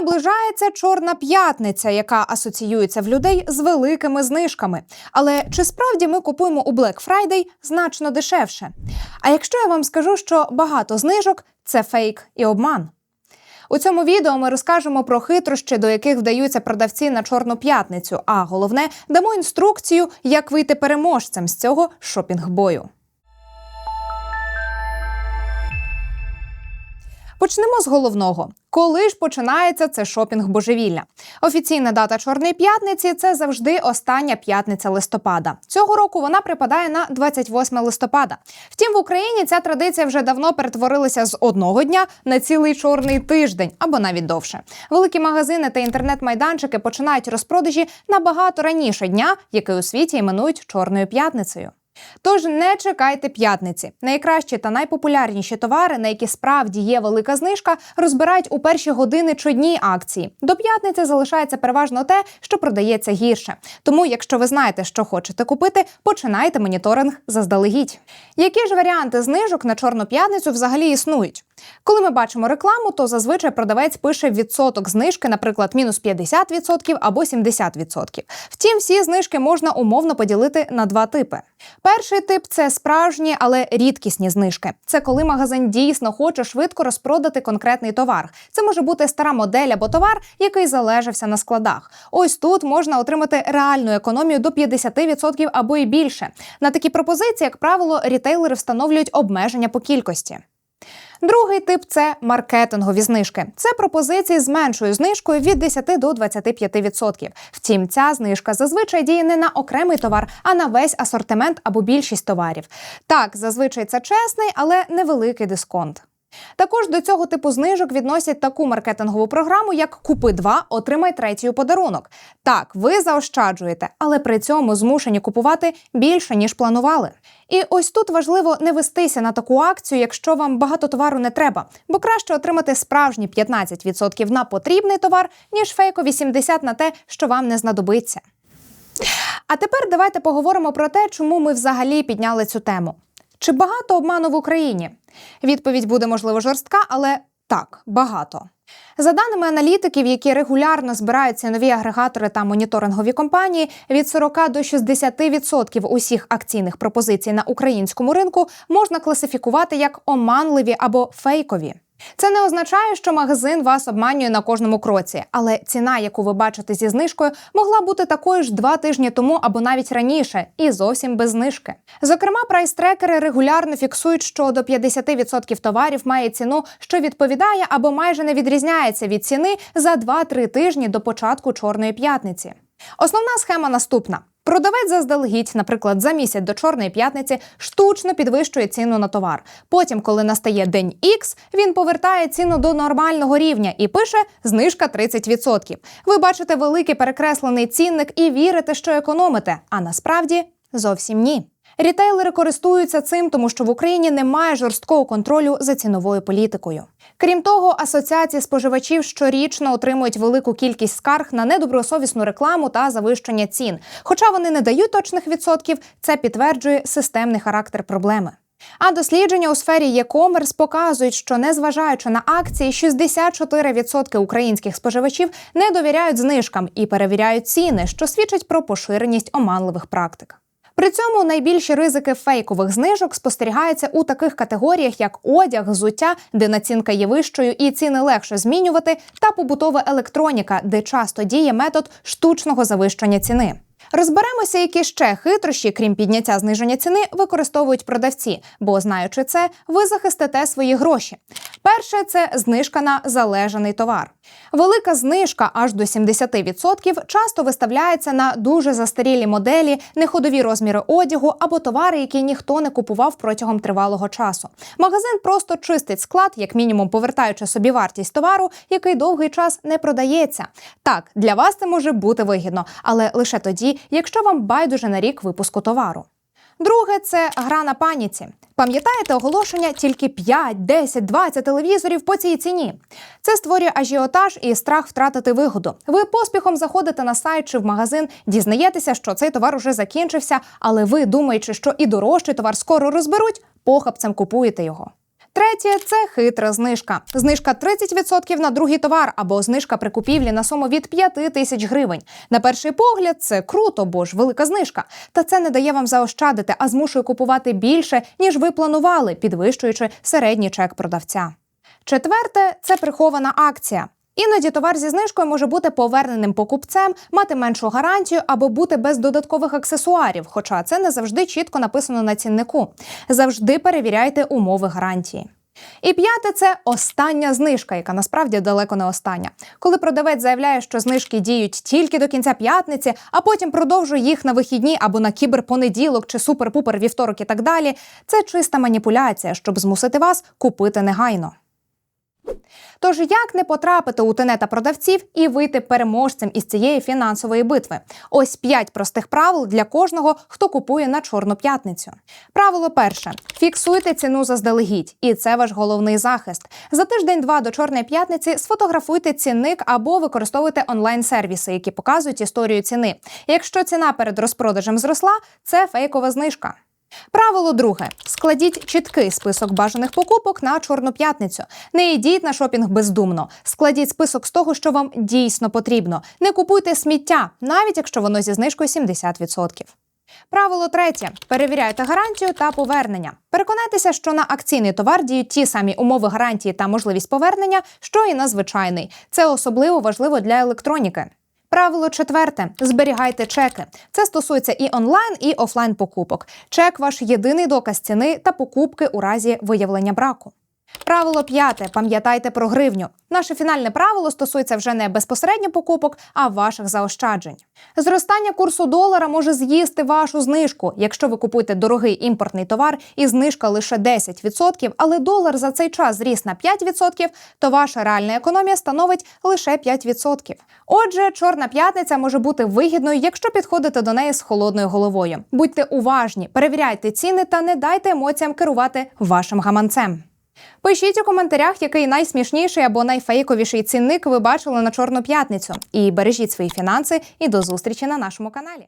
Наближається чорна п'ятниця, яка асоціюється в людей з великими знижками. Але чи справді ми купуємо у Black Friday значно дешевше? А якщо я вам скажу, що багато знижок це фейк і обман? У цьому відео ми розкажемо про хитрощі, до яких вдаються продавці на чорну п'ятницю. А головне, дамо інструкцію, як вийти переможцем з цього шопінг-бою. Почнемо з головного. Коли ж починається це шопінг божевілля? Офіційна дата Чорної п'ятниці це завжди остання п'ятниця листопада. Цього року вона припадає на 28 листопада. Втім, в Україні ця традиція вже давно перетворилася з одного дня на цілий чорний тиждень або навіть довше. Великі магазини та інтернет-майданчики починають розпродажі набагато раніше дня, який у світі іменують Чорною п'ятницею. Тож не чекайте п'ятниці. Найкращі та найпопулярніші товари, на які справді є велика знижка, розбирають у перші години чи дні акції. До п'ятниці залишається переважно те, що продається гірше. Тому, якщо ви знаєте, що хочете купити, починайте моніторинг заздалегідь. Які ж варіанти знижок на чорну п'ятницю взагалі існують? Коли ми бачимо рекламу, то зазвичай продавець пише відсоток знижки, наприклад, мінус 50% або 70%. Втім, всі знижки можна умовно поділити на два типи. Перший тип це справжні, але рідкісні знижки. Це коли магазин дійсно хоче швидко розпродати конкретний товар. Це може бути стара модель або товар, який залежався на складах. Ось тут можна отримати реальну економію до 50% або і більше. На такі пропозиції, як правило, рітейлери встановлюють обмеження по кількості. Другий тип це маркетингові знижки. Це пропозиції з меншою знижкою від 10 до 25%. Втім, ця знижка зазвичай діє не на окремий товар, а на весь асортимент або більшість товарів. Так, зазвичай це чесний, але невеликий дисконт. Також до цього типу знижок відносять таку маркетингову програму, як Купи два, отримай третій подарунок. Так, ви заощаджуєте, але при цьому змушені купувати більше ніж планували. І ось тут важливо не вестися на таку акцію, якщо вам багато товару не треба, бо краще отримати справжні 15% на потрібний товар, ніж фейкові 70% на те, що вам не знадобиться. А тепер давайте поговоримо про те, чому ми взагалі підняли цю тему. Чи багато обману в Україні? Відповідь буде можливо жорстка, але так, багато. За даними аналітиків, які регулярно збираються нові агрегатори та моніторингові компанії, від 40 до 60% усіх акційних пропозицій на українському ринку можна класифікувати як оманливі або фейкові. Це не означає, що магазин вас обманює на кожному кроці, але ціна, яку ви бачите зі знижкою, могла бути такою ж два тижні тому або навіть раніше, і зовсім без знижки. Зокрема, прайс-трекери регулярно фіксують, що до 50% товарів має ціну, що відповідає або майже не відрізняється від ціни за 2-3 тижні до початку чорної п'ятниці. Основна схема наступна: Продавець заздалегідь, наприклад, за місяць до чорної п'ятниці, штучно підвищує ціну на товар. Потім, коли настає день X, він повертає ціну до нормального рівня і пише знижка 30%. Ви бачите великий перекреслений цінник і вірите, що економите, а насправді зовсім ні. Рітейлери користуються цим, тому що в Україні немає жорсткого контролю за ціновою політикою. Крім того, асоціації споживачів щорічно отримують велику кількість скарг на недобросовісну рекламу та завищення цін. Хоча вони не дають точних відсотків, це підтверджує системний характер проблеми. А дослідження у сфері e-commerce показують, що незважаючи на акції, 64% українських споживачів не довіряють знижкам і перевіряють ціни, що свідчить про поширеність оманливих практик. При цьому найбільші ризики фейкових знижок спостерігаються у таких категоріях, як одяг, взуття, де націнка є вищою і ціни легше змінювати, та побутова електроніка, де часто діє метод штучного завищення ціни. Розберемося, які ще хитрощі, крім підняття зниження ціни, використовують продавці, бо знаючи це, ви захистите свої гроші. Перше це знижка на залежаний товар. Велика знижка аж до 70% часто виставляється на дуже застарілі моделі, неходові розміри одягу або товари, які ніхто не купував протягом тривалого часу. Магазин просто чистить склад, як мінімум повертаючи собі вартість товару, який довгий час не продається. Так, для вас це може бути вигідно, але лише тоді, якщо вам байдуже на рік випуску товару. Друге це гра на паніці. Пам'ятаєте оголошення тільки 5, 10, 20 телевізорів по цій ціні. Це створює ажіотаж і страх втратити вигоду. Ви поспіхом заходите на сайт чи в магазин, дізнаєтеся, що цей товар уже закінчився, але ви, думаючи, що і дорожчий товар скоро розберуть, похапцем купуєте його. Третє це хитра знижка. Знижка 30% на другий товар або знижка при купівлі на суму від 5 тисяч гривень. На перший погляд, це круто, бо ж велика знижка. Та це не дає вам заощадити, а змушує купувати більше, ніж ви планували, підвищуючи середній чек продавця. Четверте це прихована акція. Іноді товар зі знижкою може бути поверненим покупцем, мати меншу гарантію або бути без додаткових аксесуарів, хоча це не завжди чітко написано на ціннику. Завжди перевіряйте умови гарантії. І п'яте це остання знижка, яка насправді далеко не остання. Коли продавець заявляє, що знижки діють тільки до кінця п'ятниці, а потім продовжує їх на вихідні або на кіберпонеділок чи супер-пупер вівторок і так далі, це чиста маніпуляція, щоб змусити вас купити негайно. Тож як не потрапити у тенета продавців і вийти переможцем із цієї фінансової битви? Ось п'ять простих правил для кожного, хто купує на чорну п'ятницю. Правило перше: фіксуйте ціну заздалегідь, і це ваш головний захист. За тиждень-два до чорної п'ятниці сфотографуйте цінник або використовуйте онлайн-сервіси, які показують історію ціни. Якщо ціна перед розпродажем зросла, це фейкова знижка. Правило друге: складіть чіткий список бажаних покупок на чорну п'ятницю. Не йдіть на шопінг бездумно. Складіть список з того, що вам дійсно потрібно. Не купуйте сміття, навіть якщо воно зі знижкою 70%. Правило третє: перевіряйте гарантію та повернення. Переконайтеся, що на акційний товар діють ті самі умови гарантії та можливість повернення, що і на звичайний. Це особливо важливо для електроніки. Правило четверте: зберігайте чеки. Це стосується і онлайн, і офлайн покупок. Чек ваш єдиний доказ ціни та покупки у разі виявлення браку. Правило п'яте. Пам'ятайте про гривню. Наше фінальне правило стосується вже не безпосередньо покупок, а ваших заощаджень. Зростання курсу долара може з'їсти вашу знижку. Якщо ви купуєте дорогий імпортний товар і знижка лише 10%, але долар за цей час зріс на 5%, то ваша реальна економія становить лише 5%. Отже, чорна п'ятниця може бути вигідною, якщо підходите до неї з холодною головою. Будьте уважні, перевіряйте ціни та не дайте емоціям керувати вашим гаманцем. Пишіть у коментарях, який найсмішніший або найфейковіший цінник ви бачили на чорну п'ятницю. І бережіть свої фінанси і до зустрічі на нашому каналі.